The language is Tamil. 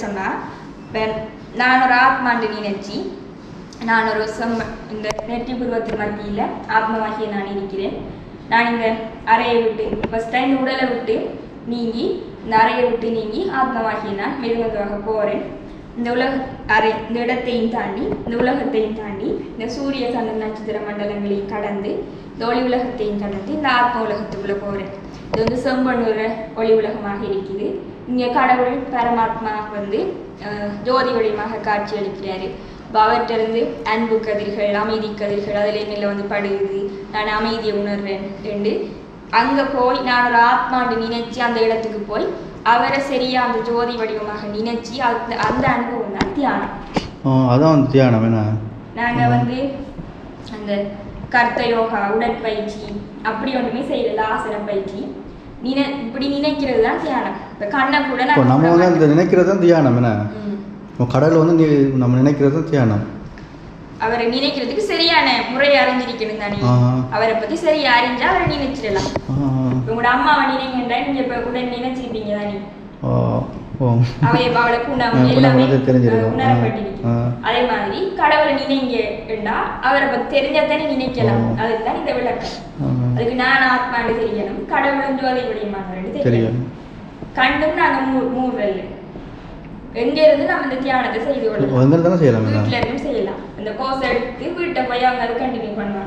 நான் ஒரு ஆத்மாண்டு நினைச்சி நான் ஒரு சம் இந்த நெற்றி புருவத்தின் மத்தியில் ஆத்மவாகிய நான் இருக்கிறேன். நான் இந்த அறையை விட்டு ஃபஸ்ட் டைம் உடலை விட்டு நீங்கி இந்த அறையை விட்டு நீங்கி ஆத்மவாகிய நான் மெதுமெதுவாக போகிறேன் இந்த உலக அறை இந்த இடத்தையும் தாண்டி இந்த உலகத்தையும் தாண்டி இந்த சூரிய சந்திர நட்சத்திர மண்டலங்களையும் கடந்து இந்த ஒளி உலகத்தையும் கடந்து இந்த ஆத்ம உலகத்துக்குள்ளே போகிறேன் இது வந்து செம்பண்ணுற ஒளி உலகமாக இருக்குது இங்கே கடவுள் பரமாத்மா வந்து ஜோதி வடிவமாக காட்சி அளிக்கிறாரு. அப்ப அவற்றிலிருந்து அன்பு கதிர்கள் அமைதி கதிர்கள் அதில் என்னில் வந்து படுகுது நான் அமைதியை உணர்றேன் என்று அங்கே போய் நான் ஒரு ஆத்மாண்டு நினைச்சு அந்த இடத்துக்கு போய் அவரை சரியா அந்த ஜோதி வடிவமாக நினைச்சு அந்த அந்த அனுபவம் தான் தியானம். அதான் தியானம் என்ன? நாங்க வந்து அந்த கர்த்த யோகா உடற்பயிற்சி அப்படி ஒன்றுமே செய்யல ஆசன பயிற்சி. நினை இப்படி நினைக்கிறது தான் தியானம். இப்போ கண்ணை கூட இப்போ நான் நம்ம வந்து அந்த நினைக்கிறது தான் தியானம் என்ன? கடவுள் வந்து நீ நம்ம நினைக்கிறது தான் தியானம். அவரை நினைக்கிறதுக்கு சரியான முறை அறிஞ்சிருக்கணும் தானே. அவரை பத்தி சரியா அறிஞ்சா அவரை நினைச்சிடலாம். உங்களோட அம்மாவை நினைங்கன்றா நீங்க இப்ப உடனே நினைச்சிருப்பீங்க தானே. அவைய அவளை குணம் எல்லாமே. அதே மாதிரி கடவுளை நினைங்கன்னா அவரை பத்தி தெரிஞ்சா தானே நினைக்கலாம். அதுதான் இந்த விளக்கம். ஆத்மாண்டு தெரியணும் கடவுளும் ஜோதி வடிவமாக தெரியும் தெரியும் கண்டும் நாங்க மூ மூடுறல்ல எங்க இருந்து நம்ம இந்த தியானத்தை செய்து கொள்ளலாம்? வீட்டுல இருந்தும் செய்யலாம். இந்த கோர்ஸ் எடுத்து வீட்டை போய் அவங்க அதை கண்டினியூ பண்ணுவாங்க